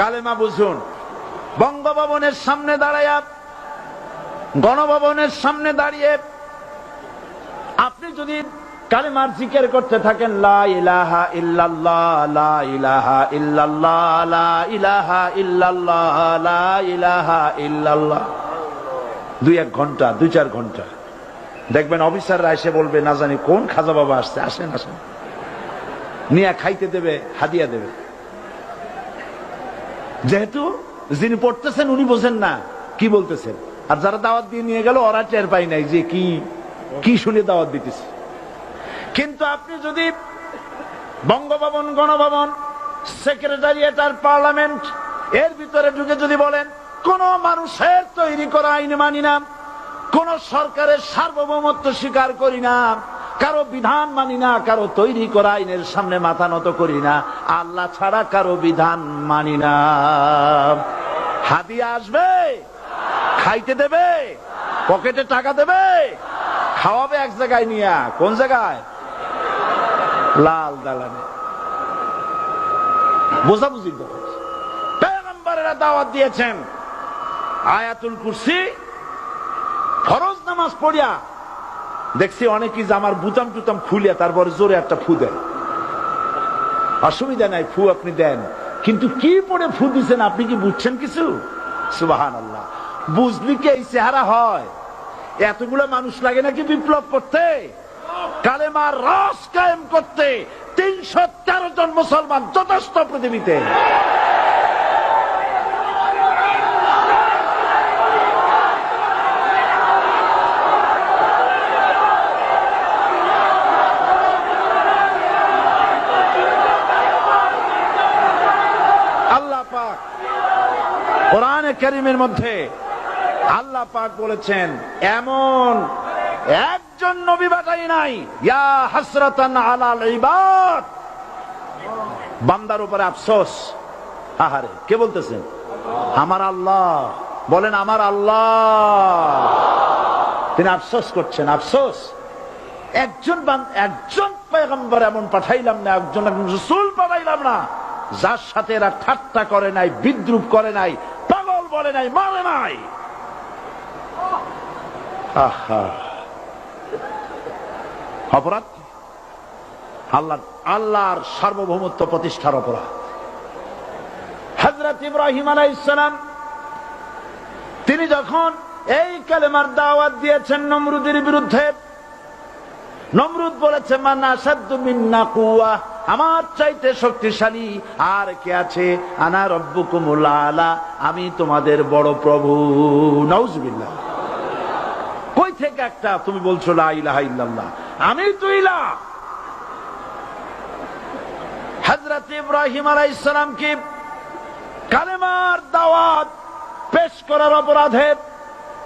কালেমা বুঝুন। বঙ্গভবনের সামনে দাঁড়াইয়া গণভবনের সামনে দাঁড়িয়ে আপনি যদি কালেমার জিকের করতে থাকেন, লা ইলাহা ইল্লাল্লাহ, লা ইলাহা ইল্লাল্লাহ, লা ইলাহা ইল্লাল্লাহ, লা ইলাহা ইল্লাল্লাহ। দুই এক ঘণ্টা, দুই চার ঘণ্টা। দেখবেন অফিসাররা এসে বলবে, না জানি কোন খাজা বাবা আসছে, আসেন আসেন। নিয়ে খাইতে দেবে, হাদিয়া দেবে। যেহেতু যিনি পড়তেছেন উনি বোঝেন না কি বলতেছেন। আর যারা দাওয়াত দিয়ে নিয়ে গেল, ওরা টের পাই নাই যে কি কি শুনে দাওয়াত দিতেছে। কিন্তু আপনি যদি বঙ্গভবন, গণভবন, সেক্রেটারিয়েট আর পার্লামেন্ট এর ভিতরে ঢুকে যদি বলেন, কোন মানুষের তৈরি করা আইন মানি না, কোন সরকারের সার্বভৌমত্ব স্বীকার করি না কারও বিধান মানি না, কারও তৈরি করা আইনের সামনে মাথা নত করি না। আল্লাহ ছাড়া কারও বিধান মানি না। হাদিয়া আসবে, খাইতে দেবে, পকেটে টাকা দেবে, খাওয়াবে এক জায়গায় নিয়ে। কোন জায়গায়? লাল দালানে। বোঝাবুঝি পেগম্বরেরা দাওয়াত দিয়েছেন। আয়াতুল কুরসি, ফরজ নামাজ পড়িয়া দেখছি অনেকেই জামার বুতাম টুতাম খুলিয়া তারপরে জোরে একটা ফু দেন অসুবিধা নাই, ফু আপনি দেন। কিন্তু কি পড়ে ফু দিচ্ছেন আপনি কি বুঝছেন কিছু? সুবাহান আল্লাহ বুঝলি কি এই চেহারা হয়? এতগুলো মানুষ লাগে নাকি বিপ্লব করতে? কালেমার রস কায়েম করতে তিনশো তেরো জন মুসলমান যথেষ্ট পৃথিবীতে আল্লাহ পাক কোরআনে করিমের মধ্যে আল্লাহ পাক বলেছেন, এমন একজন নবী বাটাই নাই, ইয়া হাসরাতান আলাল ইবাদ। বান্দার উপরে আফসোস। আহারে, কে বলতেছেন? আমার আল্লাহ। বলেন, আমার আল্লাহ। তিনি আফসোস করছেন, আফসোস। একজন একজন পেগম্বর এমন পাঠাইলাম না একজন রসুল পাঠাইলাম না। যার সাথে এরা ঠাট্টা করে নাই, বিদ্রুপ করে নাই, পাগল বলে নাই, মারে নাই। অপরাধ? আল্লাহ আল্লাহর সার্বভৌমত্ব প্রতিষ্ঠার অপরাধ। হজরত ইব্রাহিম আলাইসালাম তিনি যখন এই কালেমার দাওয়াত দিয়েছেন নমরুদের বিরুদ্ধে, নমরুদ বলেছে, মানা সাদ্দু মিন্না কুয়া আমার চাইতে শক্তিশালী। আর কে আছে? আনা রব্বুকুমুল আলা। আমি তোমাদের বড় প্রভু। নাউজুবিল্লাহ। কই থেকে একটা তুমি বলছো, লা ইলাহা ইল্লাল্লাহ আমি তো ইলা। হযরত ইব্রাহিম আলাইহিস সালামকে কালেমার দাওয়াত পেশ করার অপরাধে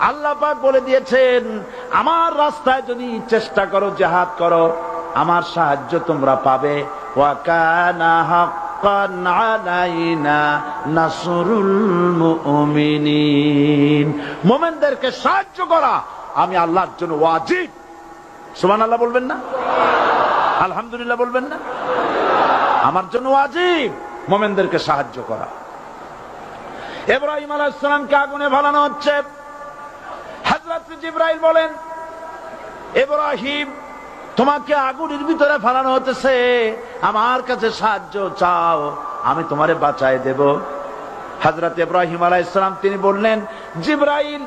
আল্লাহ পাক বলে দিয়েছেন, আমার রাস্তায় যদি চেষ্টা করো, জেহাদ করো, আমার সাহায্য তোমরা পাবে। মুমিনদেরকে সাহায্য করা, আমি আল্লাহর জন্য ওয়াজিব। সুবহানাল্লাহ বলবেন না? আলহামদুলিল্লাহ বলবেন না? আমার জন্য ওয়াজিব। মোমেনদেরকে সাহায্য করা। এব্রাহিম আলাইসালামকে আগুনে ভালানো হচ্ছে। জিব্রাইল বলেন, এব্রাহিম, তোমাকে আগুনের ভিতরে ফালানো হতেছে। আমার কাছে সাহায্য চাও, আমি তোমারে বাঁচায় দেব। হাজরত ইব্রাহিম আলাইসালাম তিনি বললেন, জিব্রাইল,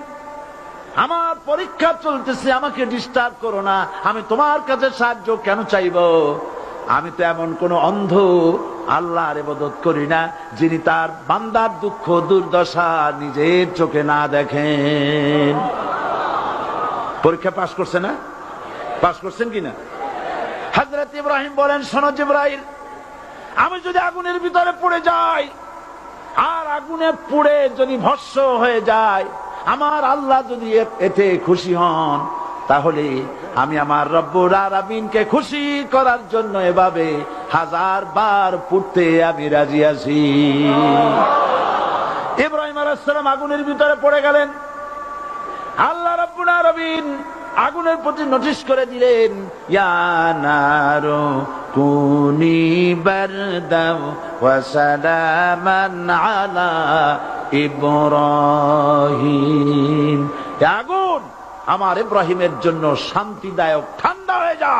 আমার পরীক্ষা চলতেছে, আমাকে ডিস্টার্ব করো না। আমি তোমার কাছে সাহায্য কেন চাইব? আমি তো এমন কোন অন্ধ আল্লাহর এবাদত করি না, যিনি তার বান্দার দুঃখ দুর্দশা নিজের চোখে না দেখেন। পরীক্ষা পাশ করছে না? পাশ করছেন কিনা? হাজরত ইব্রাহিম বলেন, শোনো জিব্রাইল, আমি যদি আগুনের ভিতরে পড়ে যাই, আর আগুনে পুড়ে যদি ভস্য হয়ে যায় আমার আল্লাহ যদি এতে খুশি হন, তাহলে আমি আমার রব্বুর আরাবিনকে খুশি করার জন্য এভাবে হাজার বার পড়তে আমি রাজি আছি। ইব্রাহিম আলাইসালাম আগুনের ভিতরে পড়ে গেলেন। আল্লাহ রাব্বুল আগুনের প্রতি নোটিশ করে দিলেন, ইয়া নারু কুনি বারদাম ওয়া সালামান আলা ইব্রাহিম। আগুন আমার ইব্রাহিমের জন্য শান্তিদায়ক ঠান্ডা হয়ে যা।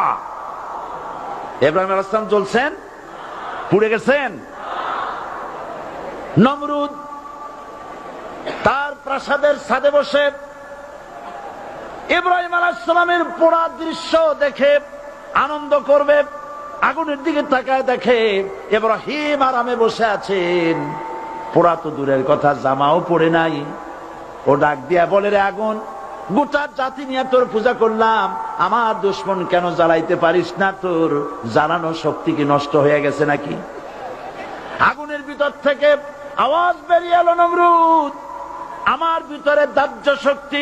ইব্রাহিম আলাইহিস চলছেন পুড়ে গেছেন? নমরুদ তার প্রাসাদের ছাদে বসে ইব্রাহিম আলাইসালামের পোড়া দৃশ্য দেখে আনন্দ করবে, আগুনের দিকে তাকায় দেখে ইব্রাহিম আরামে বসে আছেন। পোড়া তো দূরের কথা, জামাও পড়ে নাই। ও ডাক দিয়া বলে, রে আগুন, গোটা জাতি নিয়ে তোর পূজা করলাম। আমার দুশ্মন কেন জ্বালাইতে পারিস না তোর? জ্বালানো শক্তি কি নষ্ট হয়ে গেছে নাকি? আগুনের ভিতর থেকে আওয়াজ বেরিয়ে এলো নমরুদ। আমার ভিতরে দাহ্য শক্তি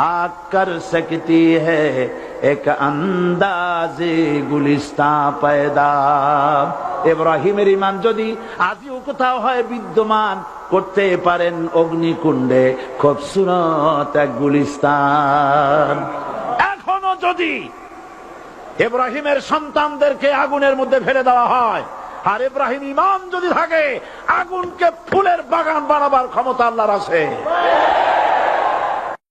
आग कर सकती है एक अंदाज गुलिस्ता पैदा এব্রাহিমের ইমান যদি আজও কোথাও হয় বিদ্যমান করতে পারেন অগ্নিকুণ্ডে খুবসুরত এক গুলিস্তান এখনো যদি ইব্রাহিমের সন্তানদেরকে আগুনের মধ্যে ফেলে দেওয়া হয় আর ইব্রাহিম ইমান যদি থাকে আগুনকে ফুলের বাগান বানাবার ক্ষমতা আল্লাহর আছে